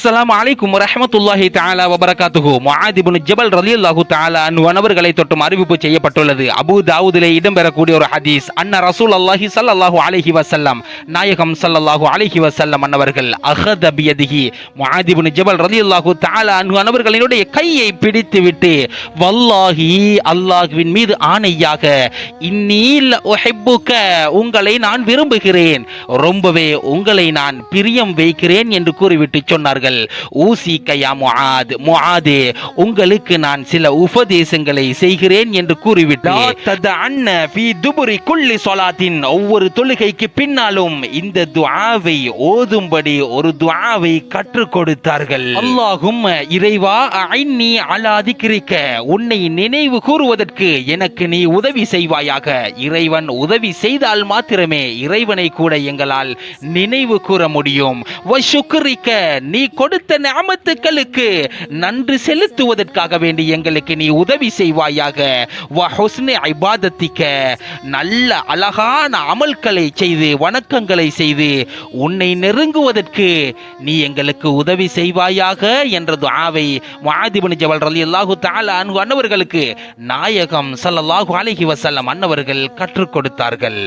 அஸ்ஸலாமு அலைக்கும் வரஹ்மத்துல்லாஹி தாலா வபரகாத்துஹு. முஆத் ஜபல் ரலியல்லாஹு தஆலா அன்ஹு தொட்டும் அறிவிப்பு செய்யப்பட்டுள்ளது. அபு தாவூதிலே இடம்பெறக்கூடிய ஒரு ஹதீஸ் அன்ன ரசூலுல்லாஹி சல்லாஹு அலஹி வசல்லம் நாயகம் சல்லாஹு அலஹி வசல்லம் அன்னவர்கள் அஹத் பியதிஹி முஆத் இப்னு ஜபல் ரலியல்லாஹு தாலா அன்ஹு அனவர்களினுடைய கையை பிடித்துவிட்டு வல்லாஹி அல்லாஹ்வின் மீது ஆணையாக இன்னீல் உஹிப்புக உங்களை நான் விரும்புகிறேன் ரொம்பவே உங்களை நான் பிரியம் வைக்கிறேன் என்று கூறிவிட்டு சொன்னார்கள். ஊசி கயா முஆத் முஆதே உங்களுக்கு நான் சில உபதேசங்களை செய்கிறேன் என்று கூறிவிட்டு ததஅன்ன ஃபீ துபுரி குல்லி ஸலாத்தின் ஒவ்வொரு தொழுகைக்கு பின்னாலும் இந்த துஆவை ஓதும்படி ஒரு துஆவை கற்றுக் கொடுத்தார்கள். அல்லாஹும் இறைவா ஐன்னி அலா திக்ரிக்க உன்னை நினைவு கூறுவதற்கு எனக்கு நீ உதவி செய்வாயாக. இறைவன் உதவி செய்தால் மாத்திரமே இறைவனை கூட எங்களால் நினைவு கூற முடியும். நீ கொடுத்த நியமத்துக்களுக்கு நன்றி செலுத்துவதற்காக வேண்டி எங்களுக்கு நீ உதவி செய்வாயாக. ஐபாதத்திக்க நல்ல அழகான அமல்களை செய்து வணக்கங்களை செய்து உன்னை நெருங்குவதற்கு நீ எங்களுக்கு உதவி செய்வாயாக என்ற துஆவை முஆதிபின் ஜபல் ரலியல்லாஹு தஆலா அன்ஹு அன்னவர்களுக்கு நாயகம் ஸல்லல்லாஹு அலைஹி வஸல்லம் அன்னவர்கள் கற்றுக் கொடுத்தார்கள்.